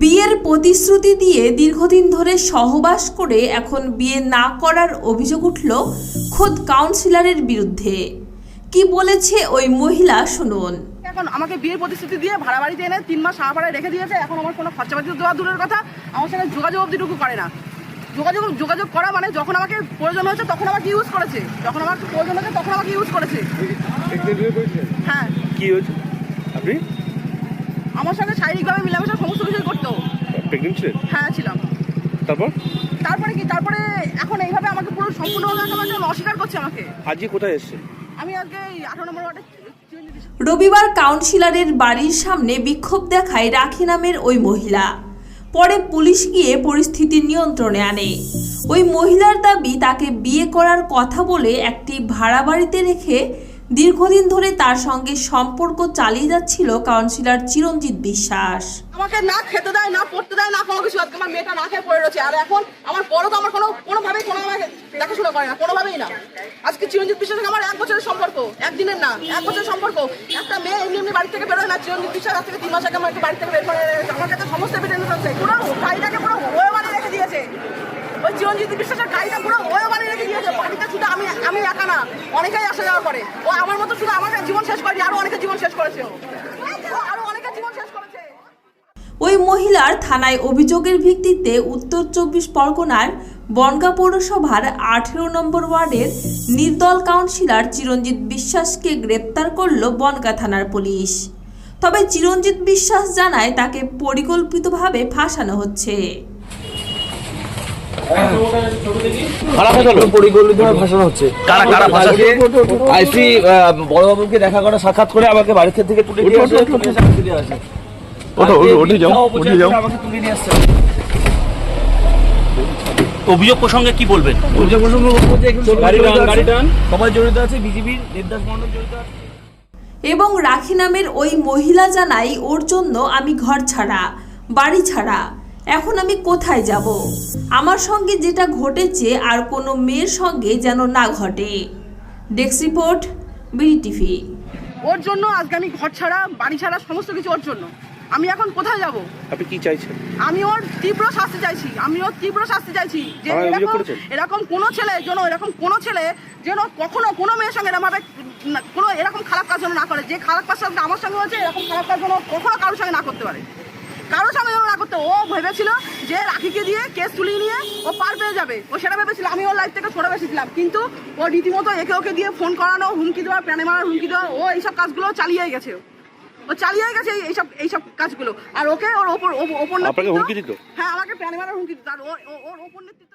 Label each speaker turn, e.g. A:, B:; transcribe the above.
A: বিয়ের প্রতিশ্রুতি দিয়ে দীর্ঘদিন ধরে সহবাস করে এখন বিয়ে না করার অভিযোগ উঠল খোদ কাউন্সিলরের বিরুদ্ধে। কি বলেছে ওই মহিলা শুনুন।
B: এখন আমাকে বিয়ের প্রতিশ্রুতি দিয়ে ভাড়া বাড়িতে এনে তিন মাস সারা ভাড়ায় রেখে দিয়েছে এখন আমার কোনো খরচাপাতি দেওয়া দূরের কথা আমার সঙ্গে যোগাযোগ অবধিটুকু করে না। যোগাযোগ যোগাযোগ করা মানে যখন আমাকে প্রয়োজন হয়েছে তখন আমাকে ইউজ করেছে যখন আমার প্রয়োজন হয়েছে তখন আমাকে ইউজ করেছে।
C: হয়ে।
B: হ্যাঁ।
C: কি হয়েছে? আপনি?
B: আমার সঙ্গে শারীরিকভাবে মিলামেশা সমস্ত কিছু
C: ছিলেন?
B: হ্যাঁ ছিলাম।
C: তারপর?
B: তারপরে কি? তারপরে এখন এইভাবে আমাকে পুরো সম্পূর্ণভাবে আমাকে অস্বীকার করছে আমাকে।
C: আজকে কোথায় এসেছেন?
B: আমি আজকে আঠারো নম্বর ওয়ার্ডে
A: রবিবার কাউন্সিলরের বাড়ির সামনে বিক্ষোভ দেখায় রাখি নামের ওই মহিলা। পরে পুলিশ গিয়ে পরিস্থিতি নিয়ন্ত্রণে আনে। ওই মহিলার দাবি তাকে বিয়ে করার কথা বলে একটি ভাড়া বাড়িতে রেখে দীর্ঘদিন ধরে তার সঙ্গে সম্পর্ক চালিয়ে যাচ্ছিল কাউন্সিলর চিরঞ্জিত বিশ্বাস।
B: আমাকে না খেতে দেয়, না পড়তে দেয়, না কোনো কিছু আজকে আমার মেয়েটা না খেয়ে পড়ে রয়েছে। আর এখন আমার বড় তো আমার কোনো কোনোভাবেই কোনো আমাকে দেখাশোনা করে না, কোনোভাবেই না। আজকে চিরঞ্জিত বিশ্বাস আমার এক বছরের সম্পর্ক, একদিনের না, এক বছরের সম্পর্ক। একটা মেয়ে এমনি এমনি বাড়ি থেকে বেরোয় না, চিরঞ্জিত বিশ্বাস আজ থেকে তিন মাস আগে আমাকে বাড়ি থেকে বের করে। আমার কাছে সমস্ত এভিডেন্স আছে। পুরো গাড়িটাকে পুরো ওয়ে বানিয়ে রেখে দিয়েছে। ওই চিরঞ্জিত বিশ্বাসের গাড়িটা পুরো ওয়ে বানিয়ে রেখে দিয়েছে বাড়িতে শুধু আমি আমি একা না অনেকেই আসা যাওয়া করে ও আমার মতো শুধু আমার জীবন শেষ করেনি আরও অনেকের জীবন শেষ করেছে ও ও আরও অনেকের জীবন শেষ করেছে
A: ওই মহিলার থানায় অভিযোগের ভিত্তিতে উত্তর চব্বিশ পরগনার বনগা পৌরসভার আঠেরো নম্বর ওয়ার্ডের নির্দল কাউন্সিলর চিরঞ্জিত বিশ্বাসকে গ্রেপ্তার করল বনগা থানার পুলিশ। তবে চিরঞ্জিত বিশ্বাস জানায় তাকে পরিকল্পিতভাবে ফাঁসানো হচ্ছে।
D: আইসি বড়বাবুকে দেখা করে সাক্ষাৎ করে আমাকে বাড়ি থেকে তুলে
C: ওঠো, যাও, যাও।
D: আমাকে তুলে নিয়ে আসছে।
E: অভিযোগ প্রসঙ্গে কি বলবেন?
D: অভিযোগ প্রসঙ্গ সবাই জড়িত আছে। সবাই জড়িত আছে বিজেপির দেবদাস মন্ডল জড়িত আছে।
A: এবং রাখি নামের ওই মহিলা জানাই ওর জন্য আমি ঘর ছাড়া বাড়ি ছাড়া এখন আমি কোথায় যাব? আমার সঙ্গে যেটা ঘটেছে আর কোনো মেয়ের সঙ্গে যেন না ঘটে। Desk report BD TV.
B: ওর জন্য আজকে আমি ঘর ছাড়া বাড়ি ছাড়া সমস্ত কিছু ওর জন্য। আমি এখন কোথায় যাব?
C: আপনি কি চাইছেন?
B: আমি ওর তীব্র শাস্তি চাইছি। আমি ওর তীব্র শাস্তি চাইছি যে
C: অভিযোগ
B: এরকম
C: করেছেন?
B: এরকম কোনো ছেলে যেন এরকম কোনো ছেলে যেন কখনো কোনো মেয়ের সঙ্গে এরকম ভাবে না- কোনো এরকম খারাপ কাজ যেন না করে। যে খারাপ কাজ সঙ্গে আমার সঙ্গে হয়েছে এরকম খারাপ কাজ যেন কখনো কারোর সঙ্গে না করতে পারে। কারোর সঙ্গে যেন না করতে ও ভেবেছিল যে রাখিকে দিয়ে কেস তুলিয়ে নিয়ে ও পার পেয়ে যাবে। ও সেটা ভেবেছিল আমি ওর লাইফ থেকে সরে বেসেছিলাম। কিন্তু ও রীতিমতো একে ওকে দিয়ে ফোন করানো হুমকি দেওয়া প্যানে মারার হুমকি দেওয়া ও এইসব কাজগুলো চালিয়ে গেছে। ও। চালিয়ে গেছে এই- এইসব এইসব কাজগুলো আর ওকে ওর ওপর ওপর-
C: আপনাকে হুমকি দিত?
B: হ্যাঁ আমাকে প্যানে মারার হুমকি দিত আর ও- ও- ওর ওপর নেতৃত্ব